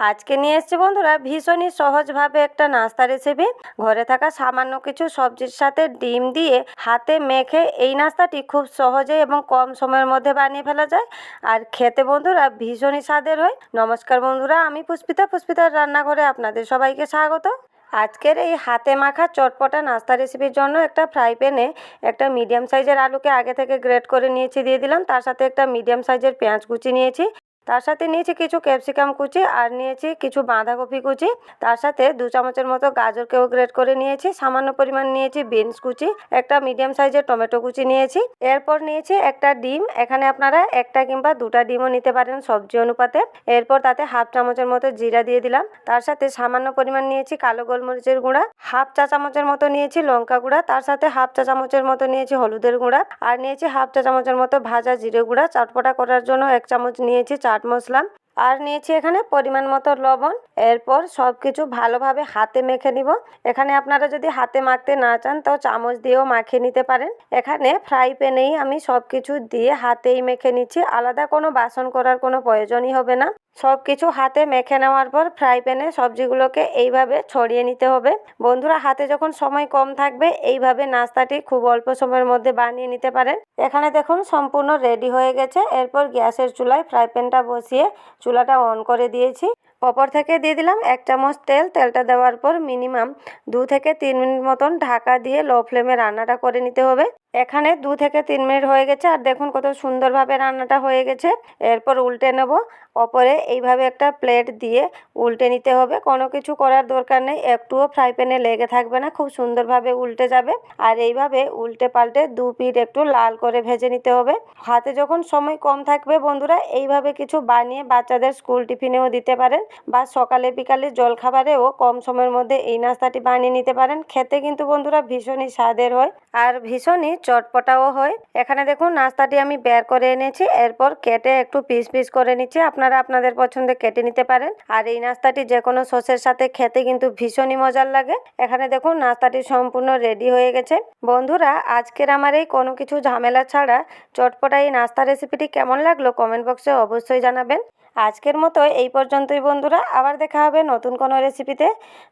আজকে নিয়ে এসেছি বন্ধুরা ভীষণই সহজভাবে একটা নাস্তা রেসিপি ঘরে থাকা সামান্য কিছু সবজির সাথে ডিম দিয়ে হাতে মেখে এই নাস্তাটি খুব সহজে এবং কম সময়ের মধ্যে বানিয়ে ফেলা যায়। আর খেতে বন্ধুরা ভীষণই স্বাদের হয়। নমস্কার বন্ধুরা, আমি পুষ্পিতা। পুষ্পিতার রান্নাঘরে আপনাদের সবাইকে স্বাগত। আজকের এই হাতে মাখা চটপটা নাস্তা রেসিপির জন্য একটা ফ্রাই প্যানে একটা মিডিয়াম সাইজের আলুকে আগে থেকে গ্রেট করে নিয়েছি, দিয়ে দিলাম। তার সাথে একটা মিডিয়াম সাইজের পেঁয়াজ কুচি নিয়েছি। তার সাথে নিয়েছি কিছু ক্যাপসিকাম কুচি আর নিয়েছি কিছু বাঁধাকপি কুচি। তার সাথে দু চামচের মতো গাজরকেও গ্রেট করে নিয়েছি। সামান্য পরিমাণ নিয়েছি বিনস কুচি, একটা মিডিয়াম সাইজের টমেটো কুচি নিয়েছি। এরপর নিয়েছি একটা ডিম, এখানে আপনারা একটা কিংবা দুটা ডিমও নিতে পারেন সবজি অনুপাতে। এরপর তাতে হাফ চামচের মতো জিরা দিয়ে দিলাম। তার সাথে সামান্য পরিমাণ নিয়েছি কালো গোলমরিচের গুঁড়া, হাফ চা চামচের মতো নিয়েছি লঙ্কা গুঁড়া, তার সাথে হাফ চা চামচের মতো নিয়েছি হলুদের গুঁড়া। আর নিয়েছি হাফ চা চামচের মতো ভাজা জিরে গুঁড়া। চটপটা করার জন্য এক চামচ নিয়েছি চাট মশলা আর নিয়েছি এখানে পরিমাণ মতো লবণ। এরপর সব কিছু ভালোভাবে হাতে মেখে নিব। এখানে আপনারা যদি হাতে মাখতে না চান তো চামচ দিয়েও মাখিয়ে নিতে পারেন। এখানে ফ্রাই প্যানেই আমি সব কিছু দিয়ে হাতেই মেখে নিচ্ছি। আলাদা কোনো বাসন করার কোনো প্রয়োজনই হবে না। সব কিছু হাতে মেখে নেওয়ার পর ফ্রাই প্যানে সবজিগুলোকে এইভাবে ছড়িয়ে নিতে হবে। বন্ধুরা, হাতে যখন সময় কম থাকবে, এইভাবে নাস্তাটি খুব অল্প সময়ের মধ্যে বানিয়ে নিতে পারেন। এখানে দেখুন, সম্পূর্ণ রেডি হয়ে গেছে। এরপর গ্যাসের চুলায় ফ্রাই প্যানটা বসিয়ে চুলাটা অন করে দিয়েছি। অপর থেকে দিয়ে দিলাম এক চামচ তেল। তেলটা দেওয়ার পর মিনিমাম দু থেকে তিন মিনিট মতন ঢাকা দিয়ে লো ফ্লেমে রান্নাটা করে নিতে হবে। এখানে দু থেকে তিন মিনিট হয়ে গেছে, আর দেখুন কত সুন্দরভাবে রান্নাটা হয়ে গেছে। এরপর উল্টে নেব। ওপরে এইভাবে একটা প্লেট দিয়ে উল্টে নিতে হবে। কোনো কিছু করার দরকার নেই। একটুও ফ্রাই প্যানে লেগে থাকবে না। খুব সুন্দরভাবে উল্টে যাবে। আর এইভাবে উল্টে পাল্টে দু পিঠ একটু লাল করে ভেজে নিতে হবে। হাতে যখন সময় কম থাকবে বন্ধুরা, এইভাবে কিছু বানিয়ে বাচ্চাদের স্কুল টিফিনেও দিতে পারেন বা সকালে বিকালে জলখাবারেও কম সময়ের মধ্যে এই নাস্তাটি বানিয়ে নিতে পারেন। খেতে কিন্তু বন্ধুরা ভীষণই স্বাদের হয়। আর ভীষণই চটপটাও হয়। এখানে দেখুন, নাস্তাটি আমি বের করে এনেছি। এরপর কেটে একটু পিস পিস করে নিচ্ছি। আপনারা আপনাদের পছন্দে কেটে নিতে পারেন। আর এই নাস্তাটি যে কোনো সসের সাথে খেতে কিন্তু ভীষণই মজার লাগে। এখানে দেখুন, নাস্তাটি সম্পূর্ণ রেডি হয়ে গেছে। বন্ধুরা, আজকের আমার এই কোনো কিছু ঝামেলা ছাড়া চটপটা এই নাস্তা রেসিপিটি কেমন লাগল কমেন্ট বক্সে অবশ্যই জানাবেন। আজকের মতো এই পর্যন্তই বন্ধুরা। আবার দেখা হবে নতুন কোনো রেসিপিতে।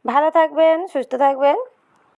ভালো থাকবেন, সুস্থ থাকবেন।